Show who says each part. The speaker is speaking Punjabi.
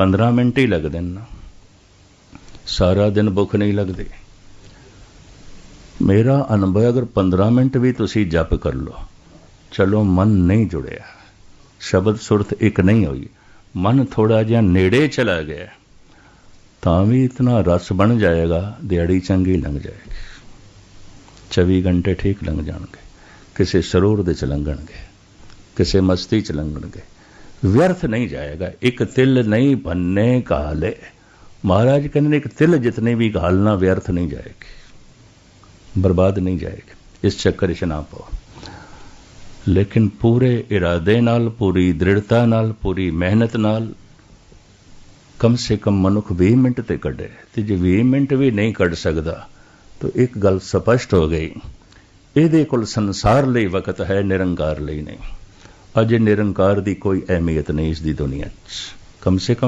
Speaker 1: 15 ਮਿੰਟ ਹੀ ਲੱਗਦੇ ਨੇ ਨਾ। ਸਾਰਾ ਦਿਨ ਭੁੱਖ ਨਹੀਂ ਲੱਗਦੀ। ਮੇਰਾ ਅਨੁਭਵ ਅਗਰ 15 ਮਿੰਟ ਵੀ ਤੁਸੀਂ ਜਪ ਕਰ ਲਓ, ਚਲੋ ਮਨ ਨਹੀਂ ਜੁੜਿਆ। ਸ਼ਬਦ ਸੁਰਤ ਇੱਕ ਨਹੀਂ ਹੋਈ, ਮਨ ਥੋੜਾ ਜਿਹਾ ਨੇੜੇ ਚਲਾ ਗਿਆ। ਤਾਂ ਵੀ ਇਤਨਾ ਰਸ ਬਣ ਜਾਏਗਾ, ਦਿਹਾੜੀ ਚੰਗੀ ਲੰਘ ਜਾਏਗੀ। 24 ਘੰਟੇ ਠੀਕ ਲੰਘ ਜਾਣਗੇ। ਕਿਸੇ ਸਰੂਰ ਦੇ ਚ ਲੰਘਣਗੇ, ਕਿਸੇ ਮਸਤੀ ਚ ਲੰਘਣਗੇ। ਵਿਅਰਥ ਨਹੀਂ ਜਾਏਗਾ, ਇੱਕ ਤਿਲ ਨਹੀਂ ਬੰਨੇ ਕਾਲੇ। ਮਹਾਰਾਜ ਕਹਿੰਦੇ ਨੇ, ਇੱਕ ਤਿਲ ਜਿਤਨੇ ਵੀ ਘਾਲਣਾ ਵਿਅਰਥ ਨਹੀਂ ਜਾਏਗੀ, ਬਰਬਾਦ ਨਹੀਂ ਜਾਏਗੀ, ਇਸ ਚੱਕਰ ਵਿੱਚ ਨਾ ਪਾਓ। ਲੇਕਿਨ ਪੂਰੇ ਇਰਾਦੇ ਨਾਲ, ਪੂਰੀ ਦ੍ਰਿੜਤਾ ਨਾਲ, ਪੂਰੀ ਮਿਹਨਤ ਨਾਲ ਕਮ ਸੇ ਕਮ ਮਨੁੱਖ 20 ਮਿੰਟ ਤੇ ਕੱਢੇ। ਤੇ ਜੇ 20 ਮਿੰਟ ਵੀ ਨਹੀਂ ਕੱਢ ਸਕਦਾ, ਤਾਂ ਇੱਕ ਗੱਲ ਸਪਸ਼ਟ ਹੋ ਗਈ। ਇਹਦੇ ਕੋਲ ਸੰਸਾਰ ਲਈ ਵਕਤ ਹੈ, ਨਿਰੰਕਾਰ ਲਈ ਨਹੀਂ। ਅਜੇ ਨਿਰੰਕਾਰ ਦੀ ਕੋਈ ਅਹਿਮੀਅਤ ਨਹੀਂ ਇਸ ਦੀ ਦੁਨੀਆ 'ਚ। ਕਮ ਸੇ ਕਮ